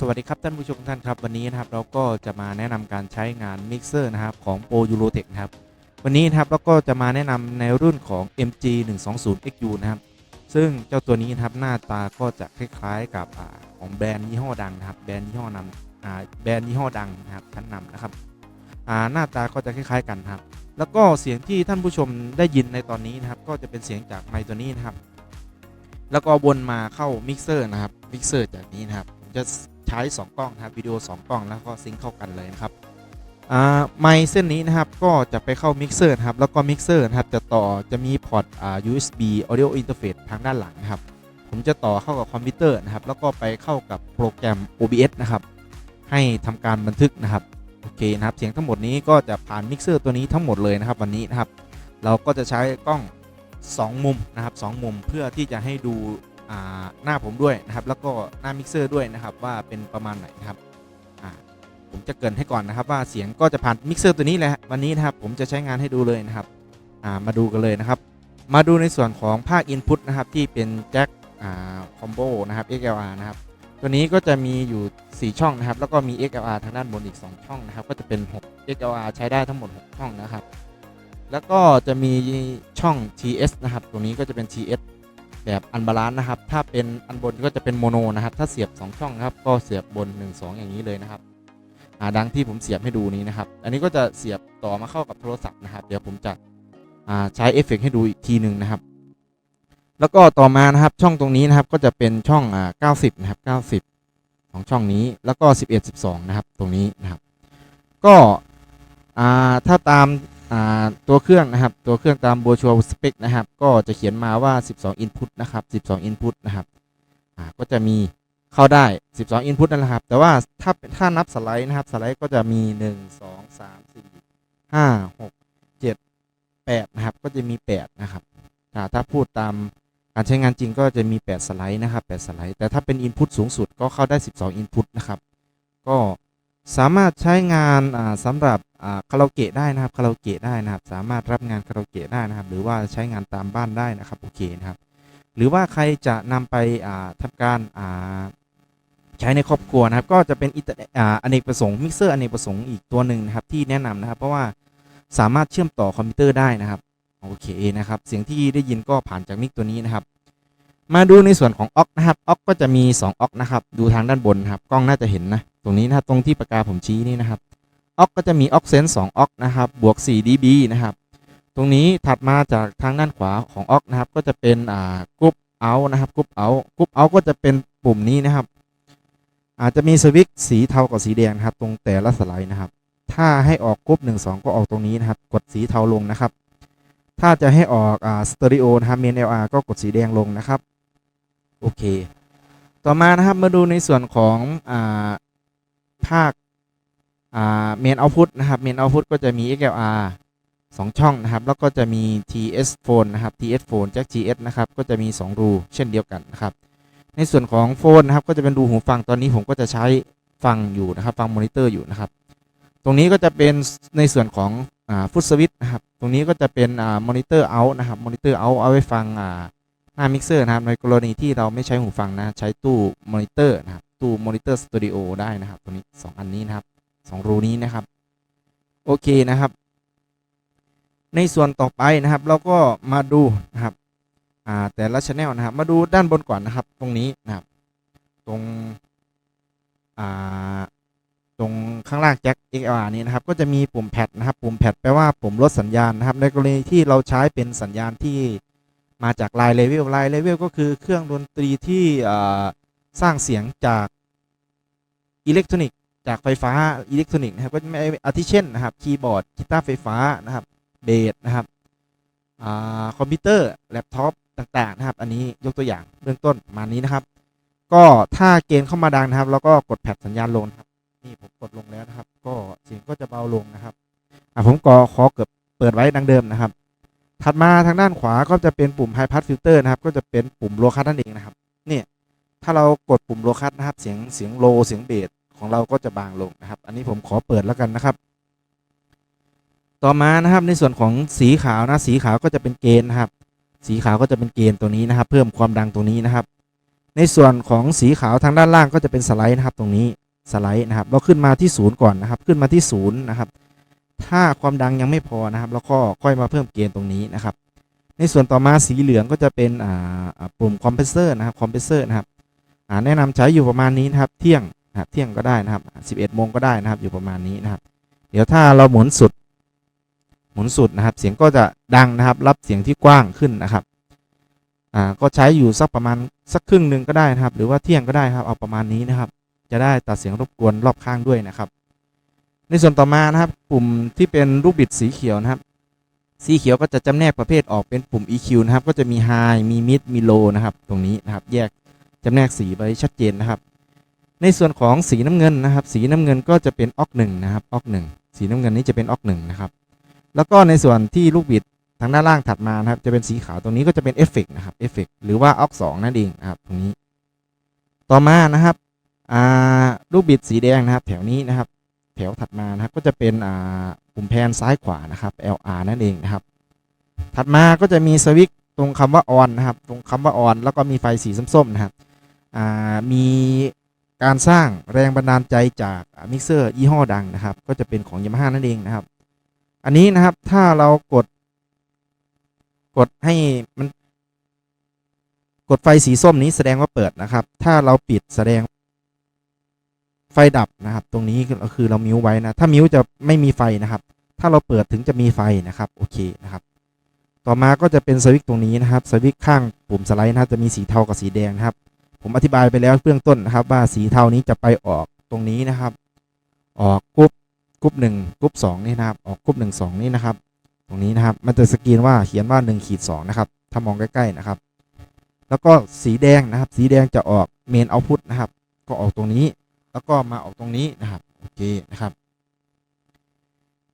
สวัสดีครับท่านผู้ชมท่านครับวันนี้นะครับเราก็จะมาแนะนำการใช้งานมิกเซอร์นะครับของ Pro Eurotech นะครับวันนี้นะครับเราก็จะมาแนะนำในรุ่นของ MG 120 XU นะครับซึ่งเจ้าตัวนี้นะครับหน้าตาก็จะคล้ายๆกับของแบรนด์ยี่ห้อดังนะครับแบรนด์ยี่ห้อนำแบรนด์ยี่ห้อดังนะครับชั้นนำนะครับหน้าตาก็จะคล้ายๆกันครับ แล้วก็เสียงที่ท่านผู้ชมได้ยินในตอนนี้นะครับก็จะเป็นเสียงจากไมค์ตัวนี้นะครับแล้วก็วนมาเข้ามิกเซอร์นะครับมิกเซอร์จากนี้นะครับจะ ใช้ 2 กล้องนะครับวิดีโอ 2 กล้องแล้วก็ซิงค์เข้ากันเลยนะครับอ่าไมค์เส้นนี้นะครับก็จะไปเข้ามิกเซอร์นะครับแล้วก็มิกเซอร์นะครับจะต่อจะมีพอร์ตอ่า USB audio interface ทางด้านหลังนะครับ ผมจะต่อเข้ากับคอมพิวเตอร์นะครับ แล้วก็ไปเข้ากับโปรแกรม OBS นะครับ ให้ทำการบันทึกนะครับโอเคนะครับ เสียงทั้งหมดนี้ก็จะผ่านมิกเซอร์ตัวนี้ทั้งหมดเลยนะครับวันนี้นะครับ เราก็จะใช้กล้อง 2 มุมนะครับสองมุมเพื่อที่จะให้ดู หน้าผมด้วยนะครับ แล้วก็หน้ามิกเซอร์ด้วยนะครับว่าเป็นประมาณไหนนะครับผมจะเกินให้ก่อนนะครับว่าเสียงก็จะผ่านมิกเซอร์ตัวนี้แหละวันนี้นะครับผมจะใช้งานให้ดูเลยนะครับามาดูกันเลยนะครับ มาดูในส่วนของภาค Input นะครับที่เป็นแจ็คคอมโบนะครับ XLR นะครับ ตัวนี้ก็จะมีอยู่ 4 ช่องนะครับ แล้วก็มี XLR ทางด้านบนอีก 2 ช่องนะครับ ก็จะเป็น 6 XLR ใช้ได้ทั้งหมด 6 ช่องนะครับ แล้วก็จะมีช่อง TS นะครับตรงนี้ก็จะเป็น TS แบบอันบาลานซ์นะครับ ถ้าเป็นอันบนก็จะเป็นโมโนนะครับ ถ้าเสียบ 2 ช่องนะครับ ก็เสียบบน 1 2 อย่างนี้เลยนะครับอ่าดังที่ผมเสียบให้ดูนี้นะครับ อันนี้ก็จะเสียบต่อมาเข้ากับโทรศัพท์นะครับ เดี๋ยวผมจะอ่าใช้เอฟเฟกต์ให้ดูอีกทีหนึ่งนะครับ แล้วก็ต่อมานะครับช่องตรงนี้นะครับ ก็จะเป็นช่องอ่า90 นะครับ 90 ของช่องนี้ แล้วก็ 11 12 นะครับ ตรงนี้นะครับ ก็อ่าถ้าตาม ตัวเครื่องนะครับ ตัวเครื่องตามโบชัวสเปคนะครับ ก็จะเขียนมาว่า 12 input นะครับ 12 input นะครับก็จะมีเข้าได้ 12 input นั่นแหละครับ แต่ว่าถ้าถ้านับสไลด์นะครับ สไลด์ก็จะมี 1 2 3 4 5 6 7 8 นะครับ ก็จะมี 8 นะครับถ้าพูดตามการใช้งานจริงก็จะมี 8 สไลด์นะครับ 8 สไลด์ แต่ถ้าเป็น input สูงสุดก็เข้าได้ 12 input นะครับ ก็ สามารถใช้งานอ่าสำหรับคาราโอเกะได้นะครับคาราโอเกะได้นะครับ สามารถรับงานคาราโอเกะได้นะครับ หรือว่าใช้งานตามบ้านได้นะครับโอเคนะครับ หรือว่าใครจะนำไปอ่าทำการใช้ในครอบครัวนะครับ ก็จะเป็นอิตาอเนกประสงค์มิกเซอร์อเนกประสงค์อีกตัวหนึ่งนะครับที่แนะนำนะครับ เพราะว่าสามารถเชื่อมต่อคอมพิวเตอร์ได้นะครับโอเคนะครับ เสียงที่ได้ยินก็ผ่านจากมิกตัวนี้นะครับ มาดูในส่วนของออกนะครับออกก็จะมี2ออกนะครับ ดูทางด้านบนครับกล้องน่าจะเห็นนะ รงนี้นะครับตรงที่ปากกาผมชี้นี่นะครับออกก็จะมีออกเซนส์2ออกนะครับบวก 4 dB นะครับ ตรงนี้ถัดมาจากทางด้านขวาของออกนะครับก็จะเป็นอ่ากรุ๊ปเอานะครับกรุ๊ปเอากรุ๊ปเอาก็จะเป็นปุ่มนี้นะครับ อาจจะมีสวิตช์สีเทากับสีแดงนะครับ ตรงแต่ละสไลด์นะครับ ถ้าให้ออกกรุ๊ป1 2 ก็ออกตรงนี้นะครับ กดสีเทาลงนะครับ ถ้าจะให้ออกอ่าสเตอริโอนะครับเมน LR ก็กดสีแดงลงนะครับโอเค ต่อมานะครับมาดูในส่วนของอ่า ภาคอ่าเมนเอาพุตนะครับเมนเอาพุตก็จะมี XLR 2 ช่องนะครับ แล้วก็จะมี TS phone นะครับ TS phone จาก GS นะครับ ก็จะมี 2 รูเช่นเดียวกันนะครับ ในส่วนของโฟนนะครับ ก็จะเป็นรูหูฟังตอนนี้ผมก็จะใช้ฟังอยู่นะครับ ฟังมอนิเตอร์อยู่นะครับ ตรงนี้ก็จะเป็นในส่วนของอ่าฟุตสวิตนะครับ ตรงนี้ก็จะเป็นอ่ามอนิเตอร์เอานะครับมอนิเตอร์เอาเอาไว้ฟังอ่าหน้ามิกเซอร์นะครับ ในกรณีที่เราไม่ใช้หูฟังนะ ใช้ตู้มอนิเตอร์นะครับ ตู้มอนิเตอร์สตูดิโอได้นะครับตัวนี้ 2 อันนี้นะครับ 2 รูนี้นะครับ โอเคนะครับ ในส่วนต่อไปนะครับ เราก็มาดูนะครับแต่ละช anel นะครับ มาดูด้านบนก่อนนะครับ ตรงนี้นะครับ ตรงตรงข้างล่างแจ็ค XLR นี้นะครับ ก็จะมีปุ่มแพดนะครับ ปุ่มแพดแปลว่าปุ่มลดสัญญาณนะครับ ในกรณีที่เราใช้เป็นสัญญาณที่มาจากไลน์เลเวลไลน์เลเวลก็คือเครื่องดนตรีที่ สร้างเสียงจากอิเล็กทรอนิกส์จากไฟฟ้าอิเล็กทรอนิกส์นะครับก็ไม่อาทิเช่นนะครับคีย์บอร์ดกีตาร์ไฟฟ้านะครับเบสนะครับคอมพิวเตอร์แล็ปท็อปต่างๆนะครับ อันนี้ยกตัวอย่างเบื้องต้นประมาณนี้นะครับ ก็ถ้าเกณฑ์เข้ามาดังนะครับ แล้วก็กดแพดสัญญาณลงครับ นี่ผมกดลงแล้วนะครับ ก็เสียงก็จะเบาลงนะครับอะผมก็ขอเกิดเปิดไว้ดังเดิมนะครับ ถัดมาทางด้านขวาก็จะเป็นปุ่ม High Pass Filter นะครับ ก็จะเป็นปุ่มโลคัสนั่นเองนะครับ เนี่ย ถ้าเรากดปุ่มโลคัสนะครับ เสียงเสียงโลเสียงเบสของเราก็จะบางลงนะครับ อันนี้ผมขอเปิดแล้วกันนะครับ ต่อมานะครับในส่วนของสีขาวนะสีขาวก็จะเป็นเกณฑ์นะครับ สีขาวก็จะเป็นเกณฑ์ตัวนี้นะครับ เพิ่มความดังตัวนี้นะครับ ในส่วนของสีขาวทางด้านล่างก็จะเป็นสไลด์นะครับ ตรงนี้สไลด์นะครับ เราขึ้นมาที่ศูนย์ก่อนนะครับ ขึ้นมาที่ศูนย์นะครับ ถ้าความดังยังไม่พอนะครับแล้วก็ค่อยมาเพิ่มเกณฑ์ตรงนี้นะครับ ในส่วนต่อมาสีเหลืองก็จะเป็นปุ่มคอมเพรสเซอร์นะครับคอมเพรสเซอร์นะครับ แนะนำใช้อยู่ประมาณนี้นะครับ เที่ยงนะเที่ยงก็ได้นะครับ 11โมงก็ได้นะครับอยู่ประมาณนี้นะครับ เดี๋ยวถ้าเราหมุนสุด หมุนสุดนะครับ เสียงก็จะดังนะครับ รับเสียงที่กว้างขึ้นนะครับอ่าก็ใช้อยู่สักประมาณสักครึ่งหนึ่งก็ได้นะครับ หรือว่าเที่ยงก็ได้ครับเอาประมาณนี้นะครับ จะได้ตัดเสียงรบกวนรอบข้างด้วยนะครับ ในส่วนต่อมานะครับ ปุ่มที่เป็นรูปบิดสีเขียวนะครับ สีเขียวก็จะจำแนกประเภทออกเป็นปุ่ม EQ นะครับ ก็จะมี High มี Mid มี Low นะครับ ตรงนี้นะครับ แยก จำแนกสีไว้ชัดเจนนะครับ ในส่วนของสีน้ำเงินนะครับ สีน้ำเงินก็จะเป็นออกหนึ่งนะครับออกหนึ่งสีน้ำเงินนี้จะเป็นออกหนึ่งนะครับ แล้วก็ในส่วนที่ลูกบิดทางด้านล่างถัดมานะครับ จะเป็นสีขาวตรงนี้ก็จะเป็นเอฟเฟกนะครับเอฟเฟกหรือว่าออกสองนั่นเองนะครับตรงนี้ ต่อมานะครับลูกบิดสีแดงนะครับ แถวนี้นะครับ แถวถัดมานะครับก็จะเป็นปุ่มแพนซ้ายขวานะครับ LR นั่นเองนะครับ ถัดมาก็จะมีสวิตช์ตรงคำว่า on นนะครับ ตรงคำว่า on แล้วก็มีไฟสีส้มๆนะครับ มีการสร้างแรงบันดาลใจจากมิกเซอร์ยี่ห้อดังนะครับ ก็จะเป็นของ Yamaha นั่นเองนะครับ อันนี้นะครับถ้าเรากด กดให้มัน กดไฟสีส้มนี้แสดงว่าเปิดนะครับ ถ้าเราปิดแสดงไฟดับนะครับ ตรงนี้ก็คือเรามิวไว้นะ ถ้ามิวจะไม่มีไฟนะครับ ถ้าเราเปิดถึงจะมีไฟนะครับโอเคนะครับ ต่อมาก็จะเป็นสวิตช์ตรงนี้นะครับสวิตช์ข้างปุ่มสไลด์นะครับจะมีสีเทากับสีแดงนะครับ ผมอธิบายไปแล้วเบื้องต้นนะครับ ว่าสีเทานี้จะไปออกตรงนี้นะครับ ออกกรุ๊ปกรุ๊ปหนึ่งกรุ๊ปสองนี่นะครับ ออกกรุ๊ปหนึ่งสองนี่นะครับ ตรงนี้นะครับ มันจะสกรีนว่าเขียนว่า1ขีด2นะครับ ถ้ามองใกล้ ๆนะครับ แล้วก็สีแดงนะครับ สีแดงจะออกเมนเอาพุตนะครับ ก็ออกตรงนี้ แล้วก็มาออกตรงนี้นะครับ โอเคนะครับ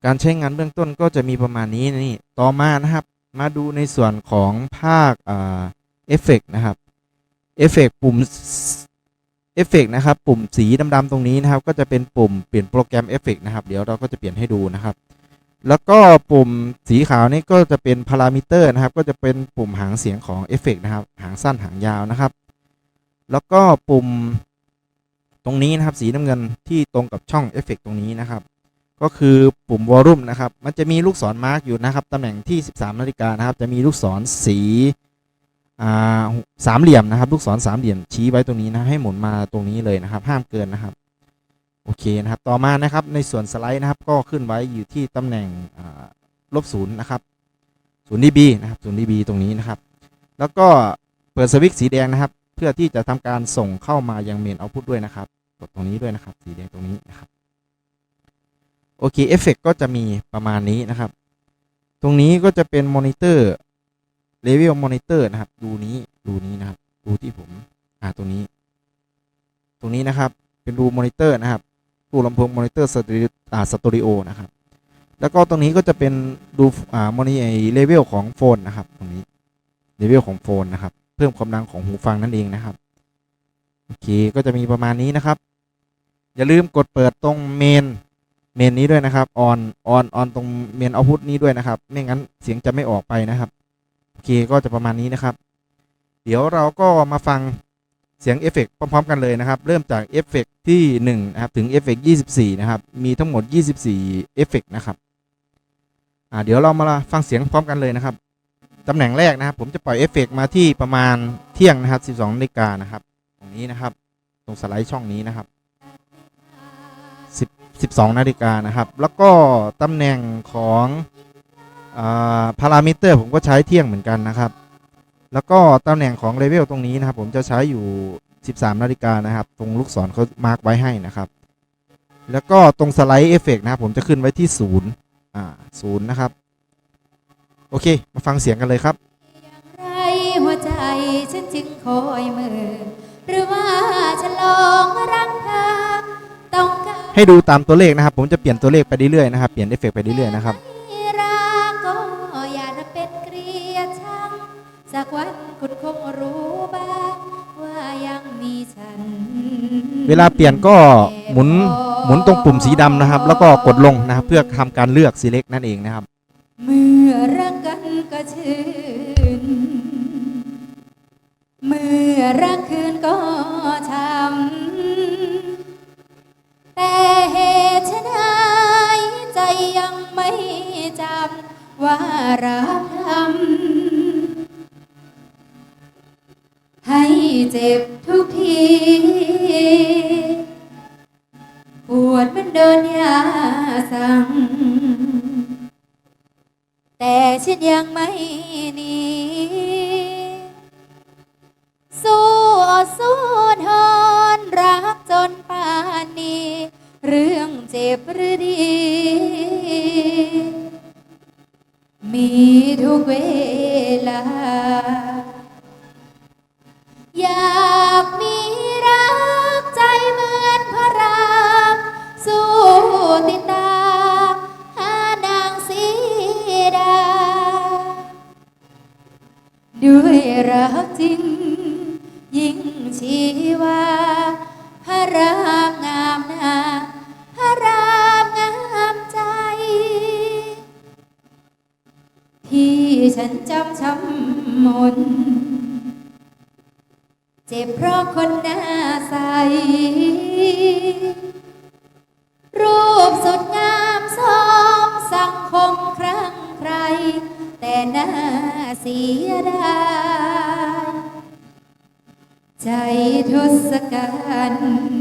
การใช้งานเบื้องต้นก็จะมีประมาณนี้นี่ ต่อมานะครับ มาดูในส่วนของภาคเอฟเฟกนะครับ เอฟเฟกปุ่มเอฟเฟกนะครับ ปุ่มสีดำๆตรงนี้นะครับ ก็จะเป็นปุ่มเปลี่ยนโปรแกรมเอฟเฟกนะครับ เดี๋ยวเราก็จะเปลี่ยนให้ดูนะครับ แล้วก็ปุ่มสีขาวนี่ก็จะเป็นพารามิเตอร์นะครับ ก็จะเป็นปุ่มหางเสียงของเอฟเฟกนะครับ หางสั้นหางยาวนะครับ แล้วก็ปุ่มตรงนี้นะครับสีน้ำเงินที่ตรงกับช่องเอฟเฟกตรงนี้นะครับ ก็คือปุ่มวอลลุ่มนะครับ มันจะมีลูกศรมาร์กอยู่นะครับตำแหน่งที่ 13 นาฬิกานะครับ จะมีลูกศรสี สามเหลี่ยมนะครับ ลูกศรสามเหลี่ยมชี้ไว้ตรงนี้นะให้หมุนมาตรงนี้เลยนะครับ ห้ามเกินนะครับโอเคนะครับ ต่อมานะครับในส่วนสไลด์นะครับ ก็ขึ้นไว้อยู่ที่ตำแหน่งลบศูนย์นะครับศูนย์ดีบีนะครับศูนย์ดีบีตรงนี้นะครับ แล้วก็เปิดสวิตช์สีแดงนะครับ เพื่อที่จะทำการส่งเข้ามายังเมนเอาพุตด้วยนะครับกดตรงนี้ด้วยนะครับ สีแดงตรงนี้นะครับโอเคเอฟเฟกก็จะมีประมาณนี้นะครับ ตรงนี้ก็จะเป็นมอนิเตอร์ เลเวลมอนิเตอร์นะครับ ดูนี้ดูนี้นะครับ ดูที่ผมอ่าตรงนี้ ตรงนี้นะครับเป็นรูมอนิเตอร์นะครับรูลำโพงมอนิเตอร์สตูดิอ่าสตูดิโอนะครับ แล้วก็ตรงนี้ก็จะเป็นดูอ่ามอนิเลเวลของโฟนนะครับ ตรงนี้เลเวลของโฟนนะครับ เพิ่มความดังของหูฟังนั่นเองนะครับโอเคก็จะมีประมาณนี้นะครับ อย่าลืมกดเปิดตรงเมนเมนนี้ด้วยนะครับออนออนออนตรงเมนเอาพุตนี้ด้วยนะครับ ไม่งั้นเสียงจะไม่ออกไปนะครับ โอเคก็จะประมาณนี้นะครับ เดี๋ยวเราก็มาฟังเสียงเอฟเฟกพร้อม ๆ กันเลยนะครับ เริ่มจากเอฟเฟกที่1นะครับถึงเอฟเฟกต์24นะครับ มีทั้งหมด 24เอฟเฟกนะครับอ่าเดี๋ยวเรามาฟังเสียงพร้อมกันเลยนะครับตำแหน่งแรกนะครับ ผมจะปล่อยเอฟเฟกมาที่ประมาณเที่ยงนะครับ 12นาฬิกานะครับ ตรงนี้นะครับ ตรงสไลด์ช่องนี้นะครับ10 12นาฬิกานะครับ แล้วก็ตำแหน่งของ พารามิเตอร์ผมก็ใช้เที่ยงเหมือนกันนะครับ แล้วก็ตำแหน่งของเลเวลตรงนี้นะครับ ผมจะใช้อยู่ 13 นาฬิกานะครับ ตรงลูกศรเขามาร์กไว้ให้นะครับ แล้วก็ตรงสไลด์เอฟเฟกนะครับ ผมจะขึ้นไว้ที่0อ่า0นะครับ โอเค มาฟังเสียงกันเลยครับอย่างไรหัวใจฉันจึงคอยมือหรือว่าฉันลองรักเธอต้องการให้ดูตามตัวเลขนะครับ ผมจะเปลี่ยนตัวเลขไปเรื่อยๆนะครับ เปลี่ยนเอฟเฟกต์ไปเรื่อยๆนะครับ จากวัดคุณคงรู้บ้างว่ายังมีฉัน เวลาเปลี่ยนก็หมุนหมุนตรงปุ่มสีดำนะครับ แล้วก็กดลงนะครับ เพื่อทำการเลือกซีเล็กนั่นเองนะครับ เมื่อรักกันก็ชื่น เมื่อรักคืนก็ช้ำแต่เหตุฉนใจยังไม่จำว่ารักทำ ให้เจ็บทุกที ปวดมันโดนยาสั่ง แต่ฉันยังไม่หนีสู้สู้ทนรักจนป่านนี้ เรื่องเจ็บหรือดี ช้ำมน เจ็บเพราะคนหน้าใส รูปสดงามสมสังคมครั้งใคร แต่หน้าเสียดายใจทศกัณฐ์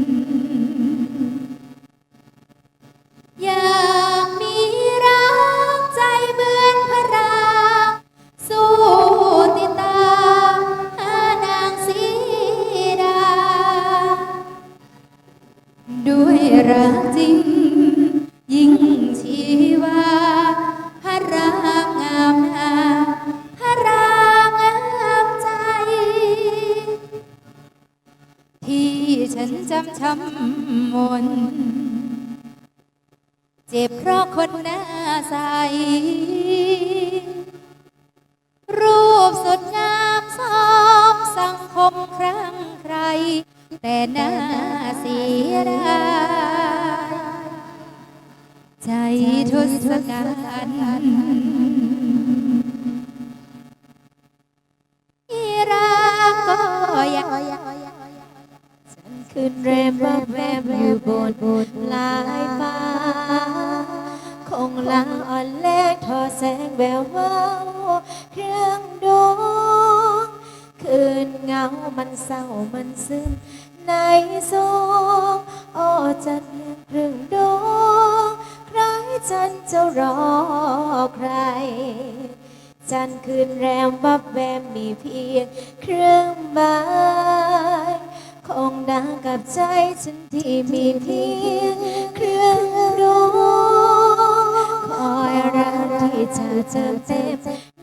เจ็บเพราะคนหน้าใส รูปสดงามสมสังคมครั้งใคร แต่หน้าเสียดายใจทศกัณฐ์ที่รักก็ยังฉันขึ้นแรมวับแวบอยู่บนลายฟ้า ลางอ่อนแลกทอแสงแวววาวเครื่องดงคืนเงามันเศร้ามันซึมในสวงโอ้จันเพียงครึ่งดงใครจันจะรอใคร จันทร์คืนแรมวับแวมมีเพียงเครื่องหมายคงดังกับใจฉันที่มีเพียงเครื่องดง อยรักที่จะเติมเต็ม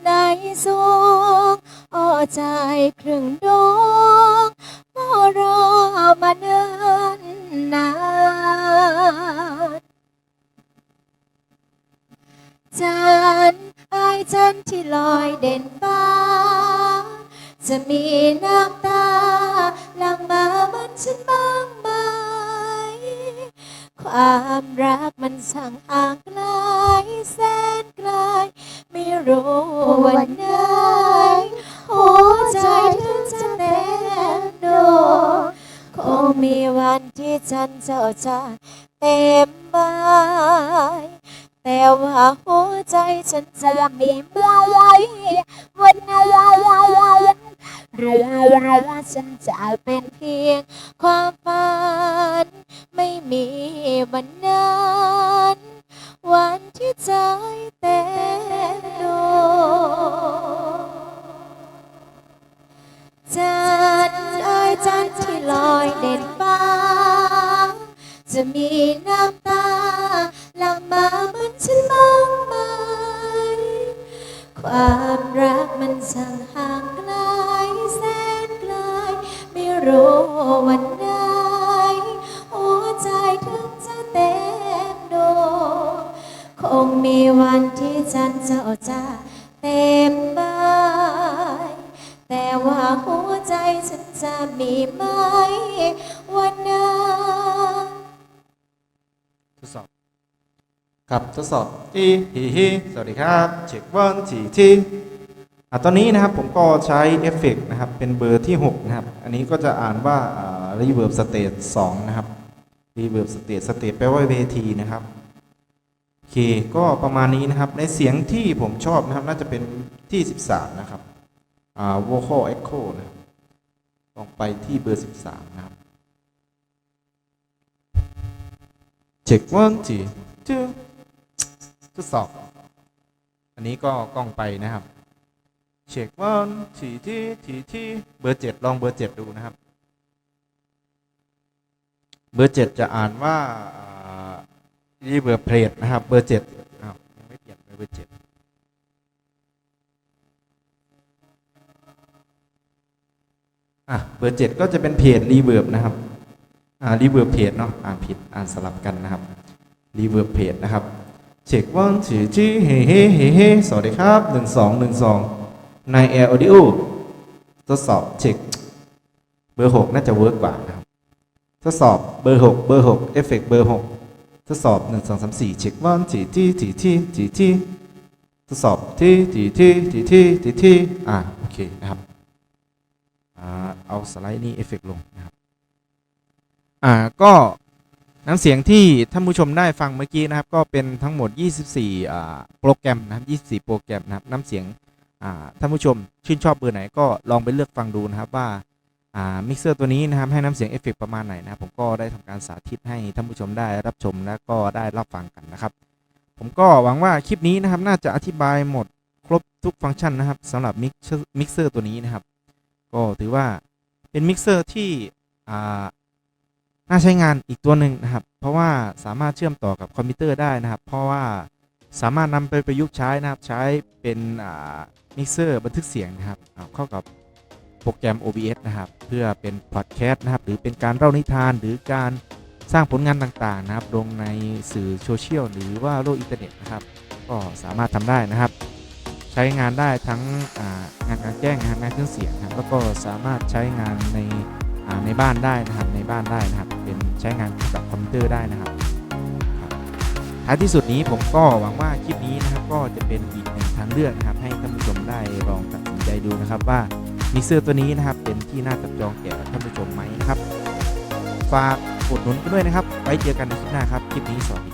ในสวงอ้ใจครื่งดวงมารอมาเนิ่นนานจันทร์ไอจันทร์ที่ลอยเด่นฟ้า จะมีน้ำตาหลั่งมาเหมันฉันบ้างไหม ความรักมันช่างห่างไกลแสนไกล ไม่รู้วันไหนหัวใจถึงจะแน่นอนคงมีวันที่ฉันเจ้าจะเต็มใบแต่ว่าหัวใจฉันจะมีเมื่อไหรวันนั้น หรือว่าฉันจะเป็นเพียง ความฝัน ไม่มีวันนั้นวันที่ใจเต้นโดจันทร์เอ้ยจันที่ลอยเด่นฟ้า จะมีน้ำตาหลั่งมาเหมือนฉันบ้างไหมความ ครับทดสอบอีฮีฮีสวัสดีครับเช็ควันทีทีอะตอนนี้นะครับผมก็ใช้เอฟเฟกต์นะครับเป็นเบอร์ที่ 6 นะครับ อันนี้ก็จะอ่านว่าอ่า reverb stage 2 นะครับ reverb stage stage แปลว่าเวทีนะครับโอเคก็ประมาณนี้นะครับ ในเสียงที่ผมชอบนะครับ น่าจะเป็นที่ 13 นะครับอ่า vocal echo นะครับลองไปที่เบอร์ 13 นะครับเช็ควันที่ทู ทดสอบ อันนี้ก็กล้องไปนะครับ เช็ควันที่ที่ที่ที่เบอร์7ลองเบอร์7ดูนะครับ เบอร์7จะอ่านว่ารีเบอร์เพลทนะครับ เบอร์7อ้าวยังไม่เปลี่ยนเลยเบอร์7อะเบอร์เจ็ดก็จะเป็นเพจรีเวิร์บนะครับ อ่ารีเวิร์บเพจเนาะอ่านผิดอ่านสลับกันนะครับรีเวิร์บเพจนะครับ เช็ควันชื่อชื่เฮ้เฮ้เฮ้เฮ้สวัสดีครับหนึ่งสองหนึ่งสองในแอร์ออดิโอทดสอบเช็คเบอร์หกน่าจะเวิร์กกว่านะครับทดสอบเบอร์หกเบอร์หกเอฟเฟกเบอร์หกทดสอบหนึ่งสองสามสี่เช็ควันที่ที่ที่ที่ที่ที่ทดสอบที่ที่ที่ที่ที่ที่ที่อ่าโอเคนะครับอ่าเอาสไลด์นี้เอฟเฟกลงนะครับอ่าก็ น้ำเสียงที่ท่านผู้ชมได้ฟังเมื่อกี้นะครับ ก็เป็นทั้งหมด 24โปรแกรมนะครับ24 โปรแกรมนะครับน้ำเสียงท่านผู้ชมชื่นชอบเบอร์ไหนก็ลองไปเลือกฟังดูนะครับว่ามิกเซอร์ตัวนี้นะครับให้น้ำเสียงเอฟเฟกประมาณไหนนะครับผมก็ได้ทำการสาธิตให้ท่านผู้ชมได้รับชมและก็ได้รับฟังกันนะครับ ผมก็หวังว่าคลิปนี้นะครับน่าจะอธิบายหมดครบทุกฟังก์ชันนะครับสำหรับมิกเซอร์ตัวนี้นะครับ ก็ถือว่าเป็นมิกเซอร์ที่ น่าใช้งานอีกตัวหนึ่งนะครับ เพราะว่าสามารถเชื่อมต่อกับคอมพิวเตอร์ได้นะครับ เพราะว่าสามารถนำไปประยุกต์ใช้นะครับ ใช้เป็นมิกเซอร์บันทึกเสียงนะครับเอาเข้ากับโปรแกรม OBS นะครับ เพื่อเป็นพอดแคสต์นะครับ หรือเป็นการเล่านิทานหรือการสร้างผลงานต่างๆนะครับ ลงในสื่อโซเชียลหรือว่าโลกอินเทอร์เน็ตนะครับ ก็สามารถทำได้นะครับ ใช้งานได้ทั้งงานกลารแจ้งงานงานเครื่องเสียงนะครับแล้วก็สามารถใช้งานใน ในบ้านได้นะครับในบ้านได้นะครับ เป็นใช้งานกับคอมพิวเตอร์ได้นะครับท้ายที่สุดนี้ผมก็หวังว่าคลิปนี้นะครับก็จะเป็นอีกหนึ่งทางเลือกนะครับ ให้ท่านผู้ชมได้ลองตัดสินใจดูนะครับว่ามิกเซอร์ตัวนี้นะครับเป็นที่น่าจับจองแก่ท่านผู้ชมไหมนะครับ ฝากกดหนุนกันด้วยนะครับ ไว้เจอกันในคลิปหน้าครับ คลิปนี้สวัสดี